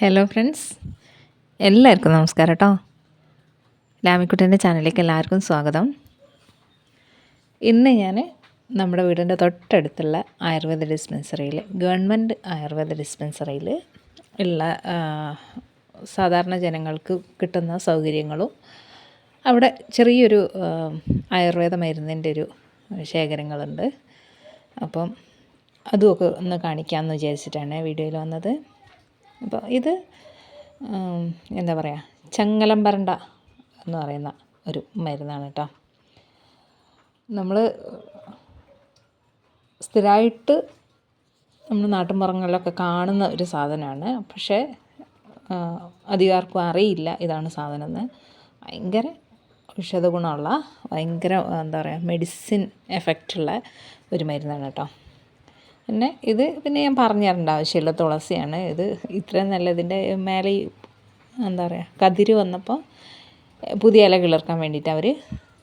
Hello friends എല്ലാവർക്കും നമസ്കാരം കേട്ടോ ലാമിക്കുട്ടന്റെ ചാനലിലേക്ക് എല്ലാവർക്കും സ്വാഗതം. ഇന്ന് ഞാൻ നമ്മുടെ വീടിന്റെ തൊട്ടടുത്തുള്ള ആയുർവേദ ഡിസ്പെൻസറിയിൽ ഗവൺമെന്റ് ആയുർവേദ ഡിസ്പെൻസറിയിൽ ഉള്ള സാധാരണ ജനങ്ങൾക്ക് കിട്ടുന്ന സൗകര്യങ്ങളും അവിടെ ചെറിയൊരു ആയുർവേദ മരുന്നിന്റെ ഒരു ശേഖരങ്ങളുണ്ട്. അപ്പം അതുമൊക്കെ ഒന്ന് കാണിക്കാമെന്ന് വിചാരിച്ചിട്ടാണ് വീഡിയോയിൽ വന്നത്. അപ്പോൾ ഇത് എന്താ പറയുക ചങ്ങലം പരണ്ട എന്ന് പറയുന്ന ഒരു മരുന്നാണ് കേട്ടോ. നമ്മൾ സ്ഥിരമായിട്ട് നമ്മൾ നാട്ടുമ്പുറങ്ങളിലൊക്കെ കാണുന്ന ഒരു സാധനമാണ്. പക്ഷേ അധികാർക്കും അറിയില്ല ഇതാണ് സാധനം എന്ന് ഭയങ്കര ഔഷധ ഗുണമുള്ള ഭയങ്കര എന്താ പറയുക മെഡിസിൻ എഫക്റ്റുള്ള ഒരു മരുന്നാണ് കേട്ടോ. പിന്നെ ഇത് പിന്നെ ഞാൻ പറഞ്ഞു തരേണ്ട ആവശ്യമില്ല. തുളസിയാണ് ഇത്. ഇത്രയും നല്ല ഇതിന്റെ മേലെ എന്താ പറയുക കതിര് വന്നപ്പോൾ പുതിയ ഇല കിളിർക്കാൻ വേണ്ടിയിട്ട് അവർ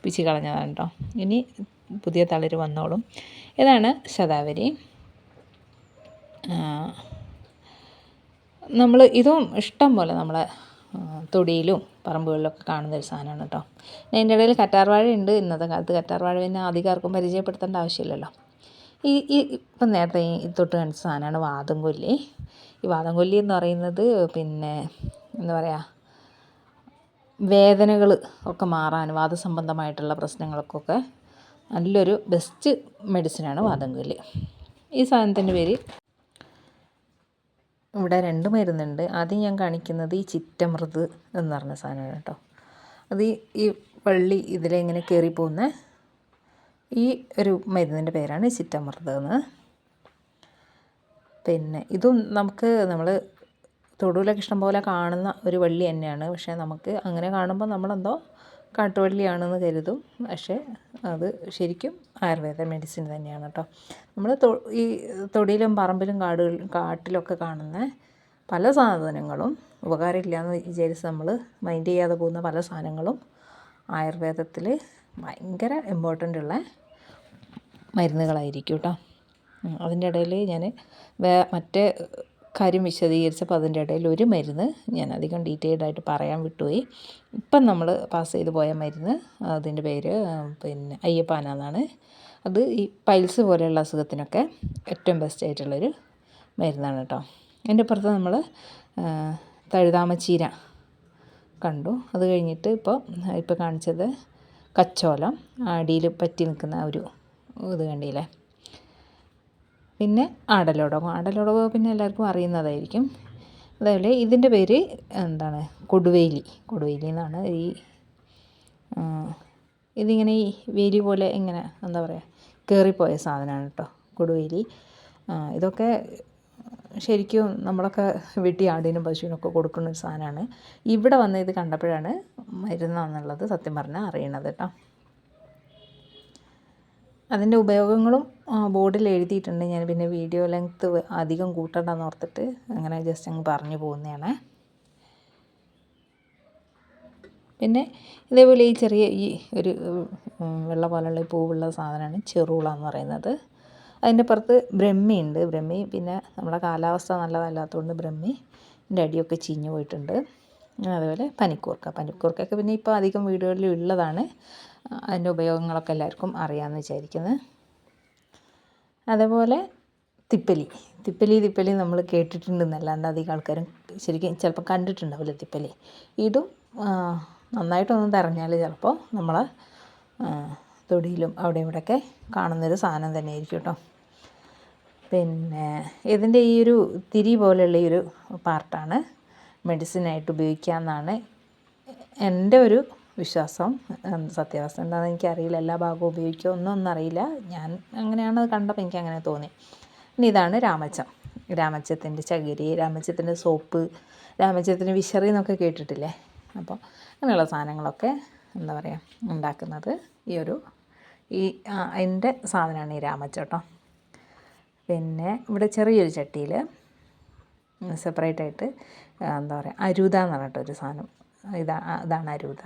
പിച്ചി കളഞ്ഞതാണ് കേട്ടോ ഇനി പുതിയ തളിര് വന്നോളും. ഇതാണ് ശതാവരി. നമ്മൾ ഇതും ഇഷ്ടം പോലെ നമ്മളെ തൊടിയിലും പറമ്പുകളിലൊക്കെ കാണുന്ന ഒരു സാധനമാണ് കേട്ടോ അതിന്റെ ഇടയിൽ കറ്റാർവാഴ ഉണ്ട്. ഇന്നത്തെ കാലത്ത് കറ്റാർവാഴ പിന്നെ അധികം ആർക്കും പരിചയപ്പെടുത്തേണ്ട ആവശ്യമില്ലല്ലോ. ഈ ഈ ഇപ്പം നേരത്തെ തൊട്ട് കാണിച്ച സാധനമാണ് വാദം കൊല്ലി. ഈ വാദം കൊല്ലി എന്ന് പറയുന്നത് പിന്നെ എന്താ പറയുക വേദനകൾ ഒക്കെ മാറാൻ വാദസംബന്ധമായിട്ടുള്ള പ്രശ്നങ്ങൾക്കൊക്കെ നല്ലൊരു ബെസ്റ്റ് മെഡിസിനാണ് വാദം കൊല്ലി. ഈ സാധനത്തിന്റെ പേര് ഇവിടെ രണ്ട് മരുന്നുണ്ട്. ആദ്യം ഞാൻ കാണിക്കുന്നത് ഈ ചിറ്റമൃത് എന്ന് പറഞ്ഞ സാധനമാണ് കേട്ടോ. അത് ഈ വള്ളി ഇതിലെ ഇങ്ങനെ കയറി പോകുന്ന ഈ ഒരു മരുന്നിന്റെ പേരാണ് ചിറ്റമൃത്. എന്ന് പിന്നെ ഇതും നമുക്ക് നമ്മൾ തൊടുവിലൊക്കെ ഇഷ്ടം പോലെ കാണുന്ന ഒരു വള്ളി തന്നെയാണ്. പക്ഷേ നമുക്ക് അങ്ങനെ കാണുമ്പോൾ നമ്മളെന്തോ കാട്ടുവള്ളിയാണെന്ന് കരുതും. പക്ഷേ അത് ശരിക്കും ആയുർവേദ മെഡിസിൻ തന്നെയാണ് കേട്ടോ. നമ്മൾ ഈ തൊടിയിലും പറമ്പിലും കാടുകളിലും കാട്ടിലൊക്കെ കാണുന്ന പല സാധനങ്ങളും ഉപകാരമില്ല എന്ന് വിചാരിച്ച് നമ്മൾ മൈൻഡ് ചെയ്യാതെ പോകുന്ന പല സാധനങ്ങളും ആയുർവേദത്തിൽ ഭയങ്കര ഇമ്പോർട്ടന്റ് ഉള്ള മരുന്നുകളായിരിക്കും കേട്ടോ അതിന്റെ ഇടയിൽ ഞാൻ വേ മറ്റേ കാര്യം വിശദീകരിച്ചപ്പോൾ അതിന്റെ ഇടയിൽ ഒരു മരുന്ന് ഞാൻ അധികം ഡീറ്റെയിൽഡ് ആയിട്ട് പറയാൻ വിട്ടുപോയി. ഇപ്പം നമ്മൾ പാസ് ചെയ്തു പോയ മരുന്ന് അതിന്റെ പേര് പിന്നെ അയ്യപ്പാന എന്നാണ്. അത് ഈ പൈൽസ് പോലെയുള്ള അസുഖത്തിനൊക്കെ ഏറ്റവും ബെസ്റ്റ് ആയിട്ടുള്ളൊരു മരുന്നാണ് കേട്ടോ എന്റെ അപ്പുറത്ത് നമ്മൾ തഴുതാമച്ചീര കണ്ടു. അത് കഴിഞ്ഞിട്ട് ഇപ്പോൾ ഇപ്പോൾ കാണിച്ചത് കച്ചോലം അടിയിൽ പറ്റി നിൽക്കുന്ന ഒരു ഇത് കണ്ടില്ലേ? പിന്നെ ആടലോടകം. ആടലോടകം പിന്നെ എല്ലാവർക്കും അറിയുന്നതായിരിക്കും. അതേപോലെ ഇതിന്റെ പേര് എന്താണ്? കൊടുവേലി. കൊടുവേലി എന്നാണ് ഈ ഇതിങ്ങനെ ഈ വേലി പോലെ ഇങ്ങനെ എന്താ പറയുക കയറിപ്പോയ സാധനമാണ് കേട്ടോ കൊടുവേലി. ഇതൊക്കെ ശരിക്കും നമ്മളൊക്കെ വീട്ടിൽ ആടിനും പശുവിനൊക്കെ കൊടുക്കുന്ന ഒരു സാധനമാണ്. ഇവിടെ വന്ന് ഇത് കണ്ടപ്പോഴാണ് മരുന്നാണെന്നുള്ളത് സത്യം പറഞ്ഞാൽ അറിയണത് കേട്ടോ അതിന്റെ ഉപയോഗങ്ങളും ബോർഡിൽ എഴുതിയിട്ടുണ്ട്. ഞാൻ പിന്നെ വീഡിയോ ലെങ്ത്ത് അധികം കൂട്ടണ്ടെന്ന് ഓർത്തിട്ട് അങ്ങനെ ജസ്റ്റ് അങ്ങ് പറഞ്ഞു പോകുന്നതാണ്. പിന്നെ ഇതേപോലെ ഈ ചെറിയ ഈ ഒരു വെള്ള പോലുള്ള പൂവുള്ള സാധനമാണ് ചെറുള എന്ന് പറയുന്നത്. അതിന്റെ പുറത്ത് ബ്രഹ്മിയുണ്ട് ബ്രഹ്മി പിന്നെ നമ്മുടെ കാലാവസ്ഥ നല്ലതല്ലാത്തതുകൊണ്ട് ബ്രഹ്മി എന്റെ അടിയൊക്കെ ചീഞ്ഞു പോയിട്ടുണ്ട്. അതുപോലെ പനിക്കൂർക്ക. പനിക്കൂർക്കൊക്കെ പിന്നെ ഇപ്പോൾ അധികം വീടുകളിൽ ഉള്ളതാണ്. അതിന്റെ ഉപയോഗങ്ങളൊക്കെ എല്ലാവർക്കും അറിയാമെന്ന് വിചാരിക്കുന്നത് അതേപോലെ തിപ്പലി. തിപ്പലി തിപ്പലി നമ്മൾ കേട്ടിട്ടുണ്ടെന്നല്ലാണ്ട് അധികം ആൾക്കാരും ശരിക്കും ചിലപ്പോൾ കണ്ടിട്ടുണ്ടാവില്ല തിപ്പലി. ഇതും നന്നായിട്ടൊന്ന് തെരഞ്ഞാൽ ചിലപ്പോൾ നമ്മൾ തൊടിയിലും അവിടെ ഇവിടെയൊക്കെ കാണുന്നൊരു സാധനം തന്നെയായിരിക്കും കേട്ടോ. പിന്നെ ഇതിന്റെ ഈ ഒരു തിരി പോലെയുള്ള ഈ ഒരു പാർട്ടാണ് മെഡിസിനായിട്ട് ഉപയോഗിക്കാമെന്നാണ് എന്റെ ഒരു വിശ്വാസം സത്യാവസ്ഥ. എന്താണെന്ന് എനിക്കറിയില്ല. എല്ലാ ഭാഗവും ഉപയോഗിക്കുമോ ഒന്നും ഒന്നും അറിയില്ല ഞാൻ അങ്ങനെയാണ് കണ്ടപ്പോൾ എനിക്ക് അങ്ങനെ തോന്നി. ഇനി ഇതാണ് രാമച്ചം. രാമച്ചത്തിന്റെ ചകിരി രാമച്ചത്തിന്റെ സോപ്പ് രാമച്ചത്തിന്റെ വിശറി എന്നൊക്കെ കേട്ടിട്ടില്ലേ? അപ്പോൾ അങ്ങനെയുള്ള സാധനങ്ങളൊക്കെ എന്താ പറയുക ഉണ്ടാക്കുന്നത് ഈ ഒരു ഈ എന്റെ സാധനമാണ് ഈ രാമച്ചം കേട്ടോ. പിന്നെ ഇവിടെ ചെറിയൊരു ചട്ടിയിൽ സെപ്പറേറ്റ് ആയിട്ട് എന്താ പറയുക അരൂത എന്ന് പറഞ്ഞിട്ടൊരു സാധനം. ഇതാ ഇതാണ് അരൂത.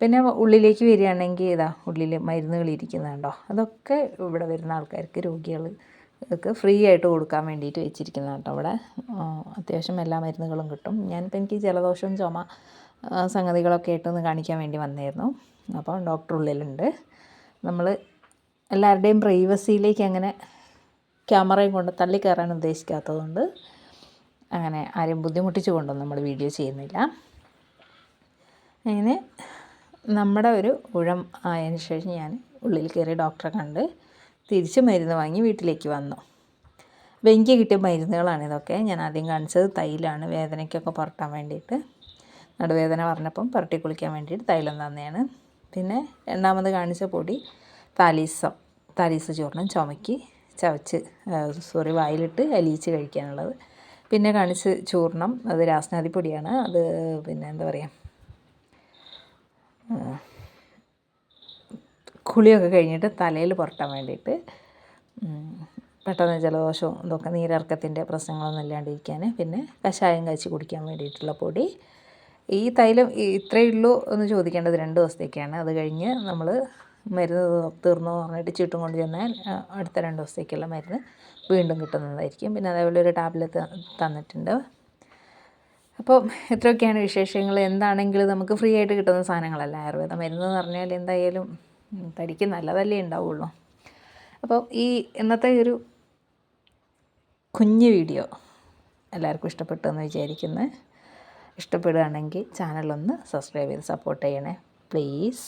പിന്നെ ഉള്ളിലേക്ക് വരികയാണെങ്കിൽ ഇതാ ഉള്ളിൽ മരുന്നുകൾ ഇരിക്കുന്നുണ്ടോ? അതൊക്കെ ഇവിടെ വരുന്ന ആൾക്കാർക്ക് രോഗികൾ ഒക്കെ ഫ്രീ ആയിട്ട് കൊടുക്കാൻ വേണ്ടിയിട്ട് വെച്ചിരിക്കുന്ന കേട്ടോ അവിടെ അത്യാവശ്യം എല്ലാ മരുന്നുകളും കിട്ടും. ഞാനിപ്പോൾ എനിക്ക് ജലദോഷം ചുമ സംഗതികളൊക്കെ ആയിട്ടൊന്ന് കാണിക്കാൻ വേണ്ടി വന്നായിരുന്നു അപ്പോൾ ഡോക്ടർ ഉള്ളിലുണ്ട്. നമ്മൾ എല്ലാവരുടെയും പ്രൈവസിയിലേക്ക് അങ്ങനെ ക്യാമറയും കൊണ്ട് തള്ളി കയറാൻ ഉദ്ദേശിക്കാത്തതുകൊണ്ട് അങ്ങനെ ആരെയും ബുദ്ധിമുട്ടിച്ച് കൊണ്ടൊന്നും നമ്മൾ വീഡിയോ ചെയ്യുന്നില്ല. അങ്ങനെ നമ്മുടെ ഒരു ഉഴം ആയതിനു ശേഷം ഞാൻ ഉള്ളിൽ കയറി ഡോക്ടറെ കണ്ട് തിരിച്ച് മരുന്ന് വാങ്ങി വീട്ടിലേക്ക് വന്നു. അപ്പോൾ എനിക്ക് കിട്ടിയ മരുന്നുകളാണ് ഇതൊക്കെ. ഞാൻ ആദ്യം കാണിച്ചത് തൈലാണ്. വേദനയ്ക്കൊക്കെ പുരട്ടാൻ വേണ്ടിയിട്ട്. നടുവേദന പറഞ്ഞപ്പം പുരട്ടി കുളിക്കാൻ വേണ്ടിയിട്ട് തൈലം തന്നെയാണ് പിന്നെ രണ്ടാമത് കാണിച്ച പൊടി താലീസം താലീസ ചൂർണം ചുമക്കി ചവച്ച് സോറി വായിലിട്ട് അലിയിച്ച് കഴിക്കാനുള്ളത്. പിന്നെ കാണിച്ച് ചൂർണം. അത് രാസനാദി പൊടിയാണ്. അത് പിന്നെ എന്താ പറയുക കുളിയൊക്കെ കഴിഞ്ഞിട്ട് തലയിൽ പുരട്ടാൻ വേണ്ടിയിട്ട് പെട്ടെന്ന് ജലദോഷവും ഇതൊക്കെ നീരിറക്കത്തിന്റെ പ്രശ്നങ്ങളൊന്നും ഇല്ലാണ്ടിരിക്കാൻ പിന്നെ കഷായം കാച്ചി കുടിക്കാൻ വേണ്ടിയിട്ടുള്ള പൊടി. ഈ തൈലം ഇത്രയേ ഉള്ളൂ എന്ന് ചോദിക്കേണ്ടത് രണ്ട് ദിവസത്തേക്കാണ്. അത് കഴിഞ്ഞ് നമ്മൾ മരുന്ന് തീർന്നു പറഞ്ഞിട്ട് ചീട്ടും കൊണ്ട് ചെന്നാൽ അടുത്ത രണ്ട് ദിവസത്തേക്കുള്ള മരുന്ന് വീണ്ടും കിട്ടുന്നതായിരിക്കും. പിന്നെ അതേപോലെ ഒരു ടാബ്ലറ്റ് തന്നിട്ടുണ്ട്. അപ്പോൾ ഇത്രയൊക്കെയാണ് വിശേഷങ്ങൾ. എന്താണെങ്കിലും നമുക്ക് ഫ്രീ ആയിട്ട് കിട്ടുന്ന സാധനങ്ങളല്ല ആയുർവേദം മരുന്ന് എന്ന് പറഞ്ഞാൽ എന്തായാലും തടിക്ക് നല്ലതല്ലേ ഉണ്ടാവുള്ളൂ. അപ്പോൾ ഈ ഇന്നത്തെ ഒരു കുഞ്ഞു വീഡിയോ എല്ലാവർക്കും ഇഷ്ടപ്പെട്ടു എന്ന് വിചാരിക്കുന്നു. ഇഷ്ടപ്പെടുകയാണെങ്കിൽ ചാനലൊന്ന് സബ്സ്ക്രൈബ് ചെയ്ത് സപ്പോർട്ട് ചെയ്യണേ. പ്ലീസ്